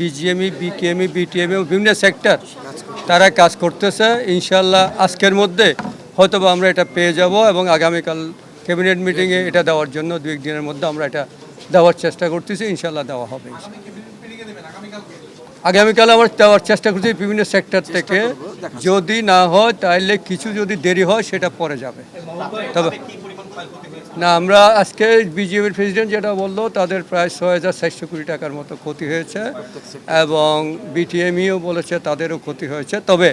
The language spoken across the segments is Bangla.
বিজিএমই বিকেএমই বিটিএমই বিভিন্ন সেক্টর তারা কাজ করতেছে। ইনশাল্লাহ আজকের মধ্যে হয়তো আমরা এটা পেয়ে যাব এবং আগামীকাল ক্যাবিনেট মিটিংয়ে এটা দেওয়ার জন্য দুই দিনের মধ্যে আমরা এটা দেওয়ার চেষ্টা করতেছি ইনশাল্লাহ দেওয়া হবে আগামীকাল আমরা দেওয়ার চেষ্টা করছি বিভিন্ন সেক্টর থেকে। যদি না হয় তাহলে কিছু যদি দেরি হয় সেটা পরে যাবে। তবে না আমরা আজকে বিজেপির প্রেসিডেন্ট যেটা বলল তাদের প্রায় ছয় হাজার চারশো কোটি টাকার মতো ক্ষতি হয়েছে এবং বিটিএমইও বলেছে তাদেরও ক্ষতি হয়েছে। তবে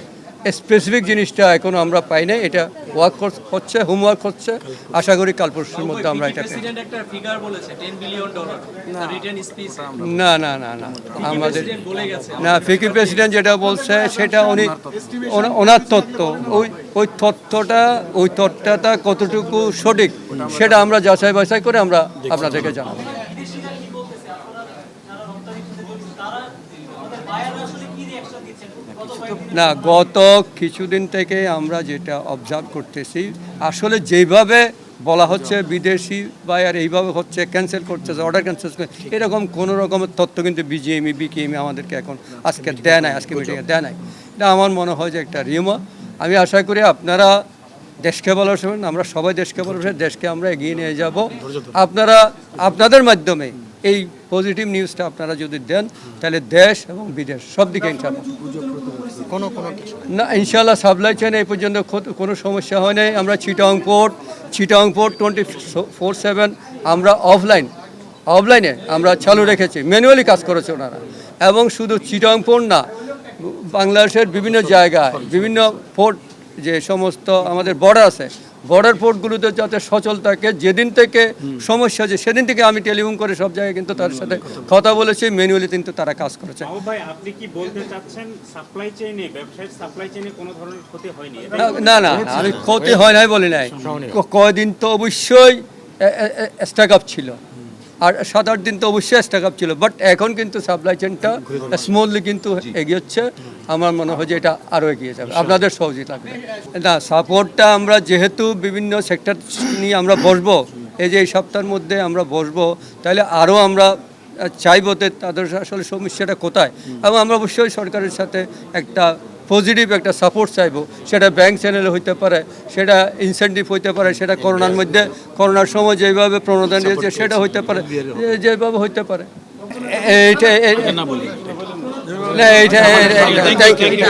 স্পেসিফিক জিনিসটা এখনও আমরা পাই নাই। এটা ওয়ার্ক হচ্ছে হোমওয়ার্ক হচ্ছে। আশা করি কাল পরশুর মধ্যে আমরা এটা পেয়ে প্রেসিডেন্ট একটা ফিগার বলেছে 10 বিলিয়ন ডলার রিটার্ন স্পিচ না না না না আমাদের প্রেসিডেন্ট বলে গেছে। না ফিকি প্রেসিডেন্ট যেটা বলছে সেটা উনি ওনা- ওনার তথ্য ওই ওই তথ্যটা ওই তথ্যটা কতটুকু সঠিক সেটা আমরা যাচাই বাছাই করে আমরা আপনাদেরকে জানাব। না গত কিছুদিন থেকে আমরা যেটা অবজার্ভ করতেছি, আসলে যেভাবে বলা হচ্ছে বিদেশি বায়ার এইভাবে হচ্ছে ক্যান্সেল করতেছে অর্ডার ক্যান্সেল করছে, এরকম কোনো রকমের তথ্য কিন্তু বিজিএমই বিকেএমই আমাদেরকে এখন আজকে দেয় নাই, আজকে মিটিংয়ে দেয় নাই। এটা আমার মনে হয় যে একটা রিমো আমি আশা করি আপনারা দেশকে ভালোবাসবেন, আমরা সবাই দেশকে ভালোবাসি, দেশকে আমরা এগিয়ে নিয়ে যাব। আপনারা, আপনাদের মাধ্যমে এই পজিটিভ নিউজটা আপনারা যদি দেন, তাহলে দেশ এবং বিদেশ সব দিকে ইনশাল্লাহ না। ইনশাল্লাহ সাপ্লাই চেন এই পর্যন্ত কোনো সমস্যা হয় নাই। আমরা Chittagong port Chittagong port twenty four seven আমরা অফলাইন অফলাইনে আমরা চালু রেখেছি। ম্যানুয়ালি কাজ করেছে ওনারা। এবং শুধু চিটাং পোর্ট না, বাংলাদেশের বিভিন্ন জায়গায়, বিভিন্ন পোর্ট যে সমস্ত আমাদের বর্ডার আছে বর্ডার পোর্টগুলোতে যাতে সচল থাকে যেদিন থেকে সমস্যা আছে সেদিন থেকে আমি টেলিফোন করে সব জায়গায় কিন্তু তার সাথে কথা বলেছি ম্যানুয়ালি কিন্তু তারা কাজ করেছে। আপনি কি বলতে চাচ্ছেন সাপ্লাই চেইনে ব্যবসায়িক সাপ্লাই চেইনে কোনো ধরনের ক্ষতি হয়নি? না না আমি ক্ষতি হয় নাই বলি নাই। কয়দিন তো অবশ্যই স্ট্যাক আপ ছিল। আর সাত আট দিন তো অবশ্যই স্টাক আপ ছিল বাট এখন কিন্তু সাপ্লাই চেনটা স্মুথলি কিন্তু এগিয়েছে। আমার মনে হয় যে এটা আরও এগিয়ে যাবে। আপনাদের সহযোগিতা লাগবে। না সাপোর্টটা আমরা যেহেতু বিভিন্ন সেক্টর নিয়ে আমরা বসবো এই যে এই সপ্তাহের মধ্যে আমরা বসবো তাহলে আরও আমরা চাইব তাদের আসলে সমস্যাটা কোথায়? এবং আমরা অবশ্যই সরকারের সাথে একটা পজিটিভ একটা সাপোর্ট চাইব। সেটা ব্যাংক চ্যানেলে হইতে পারে সেটা ইনসেন্টিভ হইতে পারে সেটা করোনার মধ্যে করোনার সময় যেভাবে প্রণোদন দিয়েছে সেটা হইতে পারে যেভাবে হইতে পারে। এইটা না এইটা থ্যাংক ইউ এটা